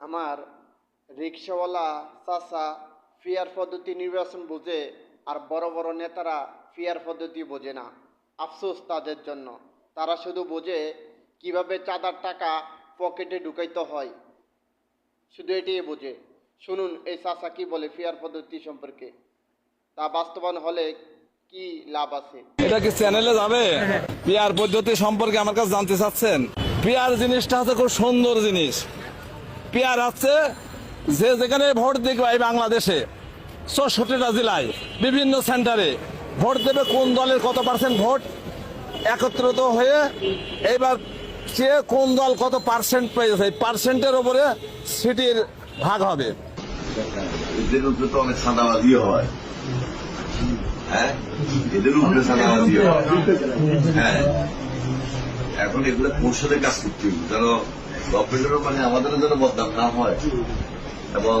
আমার রিক্সাওয়ালা চাচা ফিয়ার পদ্ধতি নির্বাচন বোঝে আর বড় বড় নেতারা ফিয়ার পদ্ধতি বোঝে না। আফসোস তাদের জন্য। তারা শুধু বোঝে কীভাবে চাঁদার টাকা পকেটে ঢুকাইতে হয়। শুধু এটিই বোঝে। শুনুন, এই চাচা কি বলে ফিয়ার পদ্ধতি সম্পর্কে? তা বাস্তবায়ন হলে কি লাভ আছে? এটা কি চ্যানেলে যাবে? পিয়ার পদ্ধতি সম্পর্কে আমার কাছে জানতে চাচ্ছেন? পিয়ার জিনিসটা হচ্ছে খুব সুন্দর জিনিস। পিয়ার হচ্ছে যে যেখানে ভোট দেখবে এই বাংলাদেশে। চৌষট্টিটা জেলায়, বিভিন্ন সেন্টারে। ভোট দেবে কোন দলের কত পার্সেন্ট ভোট? একত্রিত হয়ে এইবার সে কোন দল কত পার্সেন্ট পেয়েছে পার্সেন্টের ওপরে সিটির ভাগ হবে। হয়। হ্যাঁ? এদের উপরে হয়। হ্যাঁ? এখন এগুলো কৌশলে কাজ করতে হবে। যেন গভর্নমেন্টেরও মানে আমাদেরও যেন বদনাম না হয়। এবং